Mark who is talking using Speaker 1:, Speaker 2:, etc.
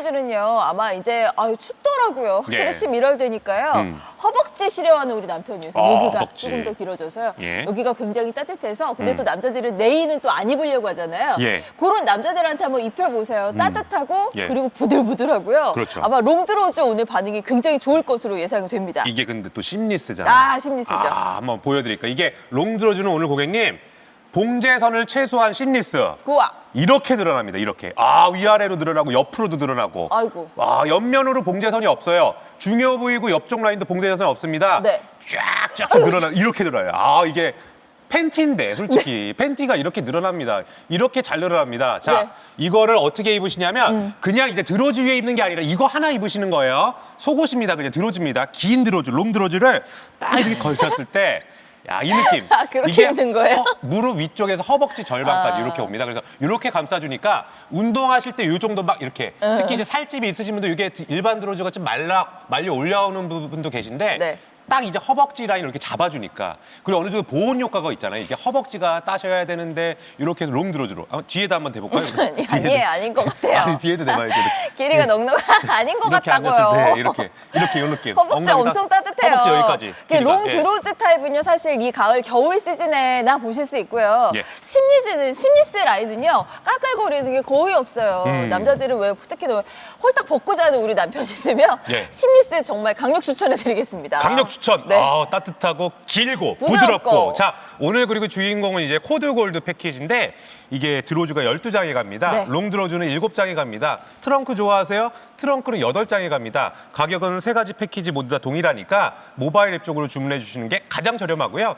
Speaker 1: 롱드로즈는요 아마 이제 아유 춥더라고요. 확실히
Speaker 2: 예.
Speaker 1: 11월 되니까요.
Speaker 2: 음.
Speaker 1: 허벅지 시려하는 우리 남편이어서
Speaker 2: 아,
Speaker 1: 여기가
Speaker 2: 허벅지.
Speaker 1: 조금 더 길어져서요.
Speaker 2: 예.
Speaker 1: 여기가 굉장히 따뜻해서 근데
Speaker 2: 음.
Speaker 1: 또 남자들은 네이는 또 안 입으려고 하잖아요.
Speaker 2: 예.
Speaker 1: 그런 남자들한테 한번 입혀보세요. 따뜻하고
Speaker 2: 예.
Speaker 1: 그리고 부들부들하고요.
Speaker 2: 그렇죠.
Speaker 1: 아마 롱드로즈 오늘 반응이 굉장히 좋을 것으로 예상이 됩니다.
Speaker 2: 이게 근데 또 심리스잖아요.
Speaker 1: 아 심리스죠.
Speaker 2: 아, 한번 보여드릴까요? 이게 롱들어주는 오늘 고객님 봉제선을 최소한 심리스
Speaker 1: 우와.
Speaker 2: 이렇게 늘어납니다. 이렇게 아 위아래로 늘어나고 옆으로도 늘어나고
Speaker 1: 아이고.
Speaker 2: 와 옆면으로 봉제선이 없어요. 중요 부위고 옆쪽 라인도 봉제선이 없습니다.
Speaker 1: 네.
Speaker 2: 쫙쫙 늘어나 이렇게 늘어요. 아 이게 팬티인데 솔직히 팬티가 이렇게 늘어납니다. 이렇게 잘 늘어납니다. 자
Speaker 1: 네. 음.
Speaker 2: 이거를 어떻게 입으시냐면 그냥 이제 드로즈 위에 입는 게 아니라 이거 하나 입으시는 거예요. 속옷입니다. 그냥 드로즈입니다. 긴 드로즈, 롱 드로즈를 딱 이렇게 걸쳤을 때. 야, 이 느낌.
Speaker 1: 아, 그렇게 입는 거예요?
Speaker 2: 허- 무릎 위쪽에서 허벅지 절반까지
Speaker 1: 아.
Speaker 2: 이렇게 옵니다. 그래서 이렇게 감싸주니까 운동하실 때 이 정도 막 이렇게 특히 이제 살집이 있으신 분들 이게 일반 드로즈가 좀 말라 말려 올라오는 부분도 계신데
Speaker 1: 네.
Speaker 2: 딱 이제 허벅지 라인을 이렇게 잡아주니까 그리고 어느 정도 보온 효과가 있잖아요. 이게 허벅지가 따셔야 되는데 이렇게 해서 롱 드로즈로 아, 뒤에도 한번 대볼까요?
Speaker 1: 아니, 아니에요, 아닌 것 같아요.
Speaker 2: 아니, 뒤에도 대봐야죠.
Speaker 1: 길이가 넉넉 아닌 것
Speaker 2: 이렇게
Speaker 1: 같다고요.
Speaker 2: 때 이렇게 이렇게 이 느낌.
Speaker 1: 허벅지
Speaker 2: 엉덩이
Speaker 1: 엄청
Speaker 2: 딱-
Speaker 1: 따뜻해요.
Speaker 2: 허벅지 여기까지.
Speaker 1: 그
Speaker 2: 길이가.
Speaker 1: 롱
Speaker 2: 예.
Speaker 1: 드로즈 타입은요, 사실 이 가을 겨울 시즌에 나 보실 수 있고요.
Speaker 2: 예.
Speaker 1: 심리즈는 심리스 라인은요, 깔깔거리는 게 거의 없어요.
Speaker 2: 음.
Speaker 1: 남자들은 왜 특히 너 홀딱 벗고 자는 우리 남편 있으면
Speaker 2: 예.
Speaker 1: 심 리스 정말 강력 추천해 드리겠습니다.
Speaker 2: 강력 추천.
Speaker 1: 네.
Speaker 2: 아, 따뜻하고 길고
Speaker 1: 부드럽고.
Speaker 2: 부드럽고. 자, 오늘 그리고 주인공은 이제 코드 골드 패키지인데 이게 드로즈가 12장에 갑니다.
Speaker 1: 네.
Speaker 2: 롱 드로즈는 7장에 갑니다. 트렁크 좋아하세요? 트렁크는 8장에 갑니다. 가격은 세 가지 패키지 모두 다 동일하니까 모바일 앱 쪽으로 주문해 주시는 게 가장 저렴하고요.